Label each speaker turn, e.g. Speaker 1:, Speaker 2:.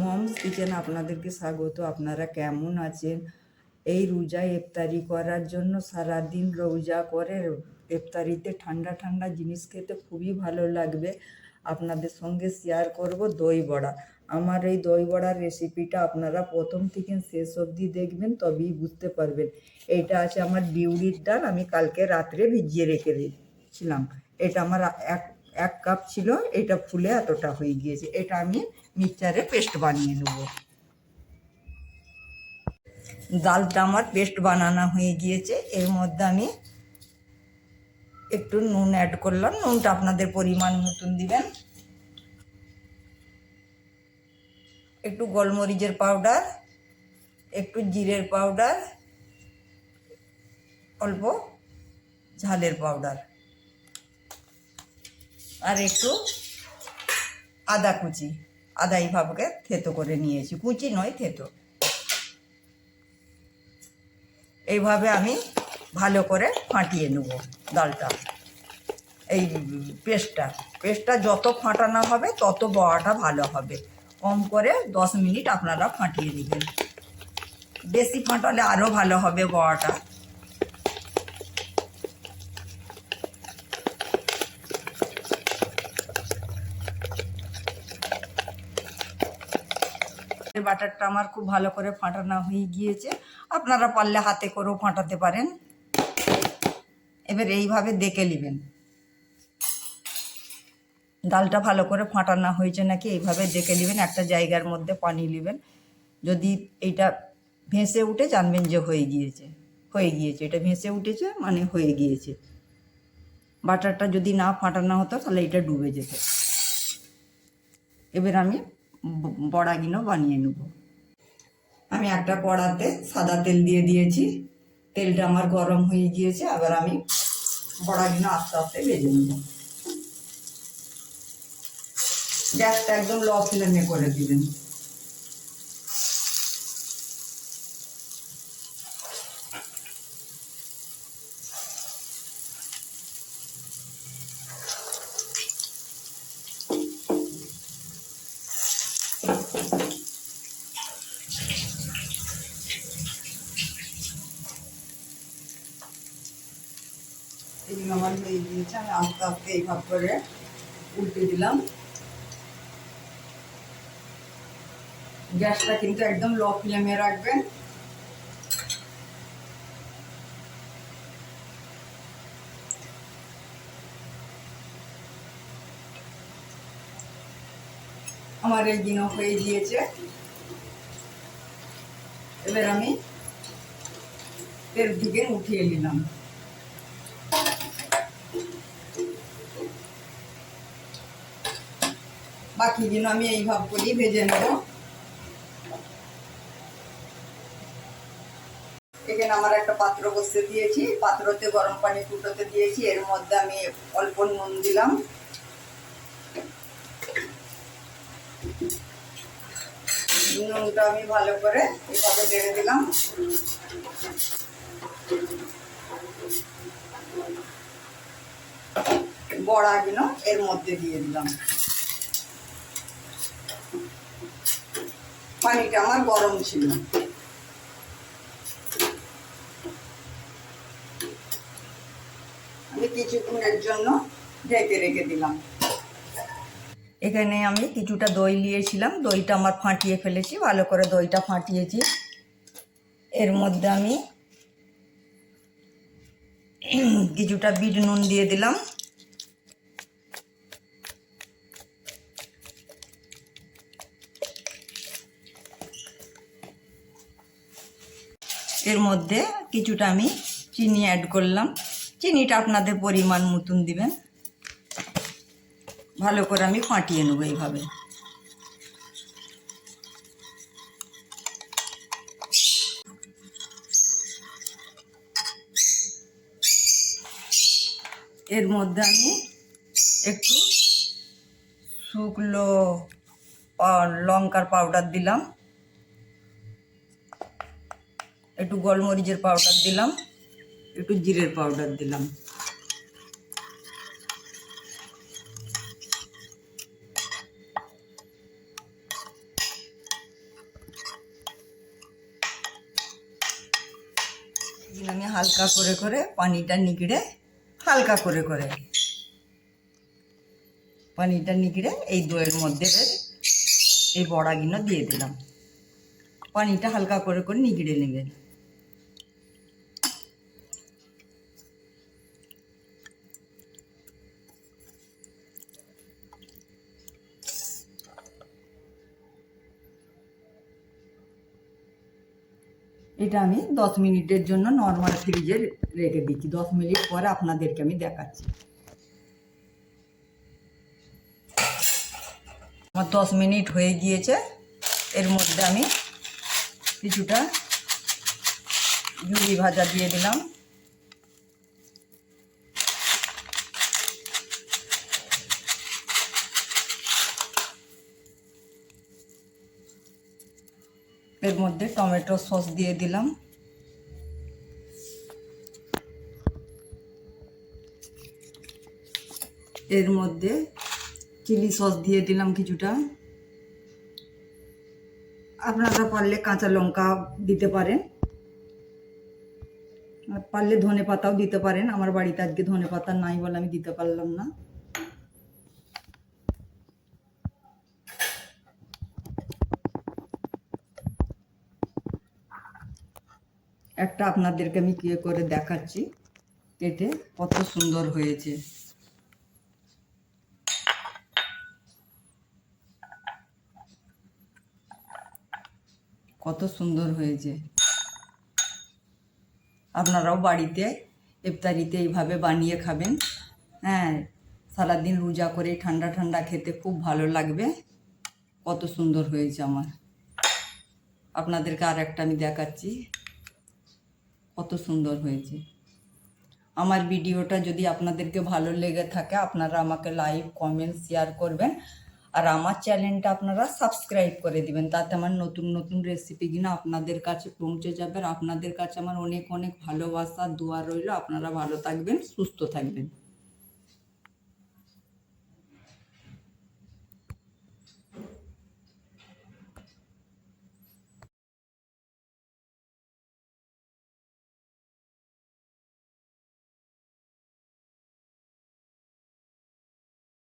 Speaker 1: Moms kitchen, আপনাদেরকে স্বাগত। আপনারা কেমন আছেন? এই রোজা ইফতারি করার জন্য সারাদিন রোজা করে ইফতারিতে ঠান্ডা ঠান্ডা জিনিস খেতে খুবই ভালো লাগবে। আপনাদের সঙ্গে শেয়ার করব দই বড়া। আমার এই দই বড়ার রেসিপিটা আপনারা প্রথম থেকে শেষ অবধি দেখবেন, তবেই বুঝতে পারবেন। এইটা আছে আমার বিউলির ডাল, আমি কালকে রাত্রে ভিজিয়ে রেখে দিয়েছিলাম। এটা আমার এক এক কাপ ছিল, এটা ফুলে এতটা হয়ে গিয়েছে। এটা আমি মিক্সচারে পেস্ট বানিয়ে নেব। ডালটা আমার পেস্ট বানানো হয়ে গিয়েছে। এর মধ্যে আমি একটু নুন অ্যাড করলাম। নুনটা আপনাদের পরিমাণ মতন দিবেন। একটু গোলমরিচের পাউডার একটু জিরের পাউডার অল্প ঝালের পাউডার আর একটু আদা কুচি। আদা এইভাবে থেতো করে নিয়েছি, কুচি নয় থেতো। এইভাবে আমি ভালো করে ফাটিয়ে নেব ডালটা। এই পেস্টটা পেস্টটা যত ফাটানো হবে তত বড়াটা ভালো হবে। কম করে দশ মিনিট আপনারা ফাটিয়ে নেবেন। বেশি ফাটালে আরও ভালো হবে বড়াটা এই বাটারটা আমার খুব ভালো করে ফাটানো হয়ে গিয়েছে। আপনারা পারলে হাতে করেও ফাটাতে পারেন। এবার এইভাবে দেখে নেবেন। ডালটা ভালো করে ফাটানো হয়েছে নাকি এইভাবে দেখে নেবেন। একটা জায়গার মধ্যে পানি নেবেন। যদি এইটা ভেসে উঠে জানবেন যে হয়ে গিয়েছে। হয়ে গিয়েছে। এটা ভেসে উঠেছে মানে হয়ে গিয়েছে। বাটারটা যদি না ফাটানো হতো তাহলে এটা ডুবে যেত। এবার আমি বড়াগুলো বানিয়ে নেব। আমি একটা কড়াতে সাদা তেল দিয়ে দিয়েছি। তেলটা আমার গরম হয়ে গিয়েছে, আবার আমি বড়াগুলো আস্তে আস্তে ভেজে নেব। গ্যাসটা একদম লো ফ্লেমে করে দিবেন। এগুলো আমার হয়ে আমি আস্তে আস্তে এইভাবে করে উল্টে দিলাম গ্যাসটা কিন্তু একদম লো ফ্লেমে রাখবেন। আমার এই দিনও হয়ে গিয়েছে। এবার আমি তেল থেকে উঠিয়ে নিলাম। বাকিগুলো আমি এইভাবে করেই ভেজে নেব। এখানে আমার একটা পাত্র বসতে দিয়েছি, পাত্রতে গরম পানি ফুটোতে দিয়েছি, এর মধ্যে আমি অল্প নুন দিলাম। নুনটা আমি ভালো করে এভাবে বেড়ে দিলাম। বড়া বড়াগুলো এর মধ্যে দিয়ে দিলাম। পানিটা আমার গরম ছিল। আমি কিছুক্ষণের জন্য ঢেকে রেখে দিলাম। এখানে আমি কিছুটা দই নিয়েছিলাম। দইটা আমার ফাটিয়ে ফেলেছি। ভালো করে দইটা ফাটিয়েছি। এর মধ্যে আমি কিছুটা বিট নুন দিয়ে দিলাম। এর মধ্যে কিছুটা আমি চিনি অ্যাড করলাম। চিনিটা আপনাদের পরিমাণ মতন দিবেন। ভালো করে আমি ফাটিয়ে নেব এইভাবে। এর মধ্যে আমি একটু শুকনো লঙ্কার পাউডার দিলাম। একটু গোলমরিচের পাউডার দিলাম। একটু জিরের পাউডার দিলাম। আমি হালকা করে করে পানিটা নিগড়ে, হালকা করে করে। পানিটা নিগড়ে এই দইয়ের মধ্যে এই বড়াগুলো দিয়ে দিলাম। পানিটা হালকা করে করে নিগড়ে নেবেন। এটা আমি দশ মিনিটের জন্য নর্মাল ফ্রিজে রেখে দিচ্ছি। দশ মিনিট পরে আপনাদেরকে আমি দেখাচ্ছি। আমার দশ মিনিট হয়ে গিয়েছে। এর মধ্যে আমি কিছুটা জুড়ি ভাজা দিয়ে দিলাম। এর মধ্যে টমেটো সস দিয়ে দিলাম। এর মধ্যে চিলি সস দিয়ে দিলাম কিছুটা। আপনারা পারলে কাঁচা লঙ্কা দিতে পারেন। পারলে ধনে পাতাও দিতে পারেন। আমার বাড়িতে আজকে ধনে পাতা নাই বলে আমি দিতে পারলাম না। একটা আপনাদেরকে আমি কি করে দেখাচ্ছি। কেটে কত সুন্দর হয়েছে। কত সুন্দর হয়েছে। আপনারাও বাড়িতে ইফতারিতে এইভাবে বানিয়ে খাবেন। হ্যাঁ সারাদিন রোজা করে ঠান্ডা ঠান্ডা খেতে খুব ভালো লাগবে। কত সুন্দর হয়েছে আমার। আপনাদেরকে আর একটা আমি দেখাচ্ছি। কত সুন্দর হয়েছে। আমার ভিডিওটা যদি আপনাদেরকে ভালো লেগে থাকে, আপনারা আমাকে লাইক কমেন্ট শেয়ার করবেন। আর আমার চ্যানেলটা আপনারা সাবস্ক্রাইব করে দিবেন, তাতে আমার নতুন নতুন রেসিপি কিনা আপনাদের কাছে পৌঁছে যাবে। আর আপনাদের কাছে আমার অনেক অনেক ভালোবাসা, দোয়া রইল। আপনারা ভালো থাকবেন, সুস্থ থাকবেন।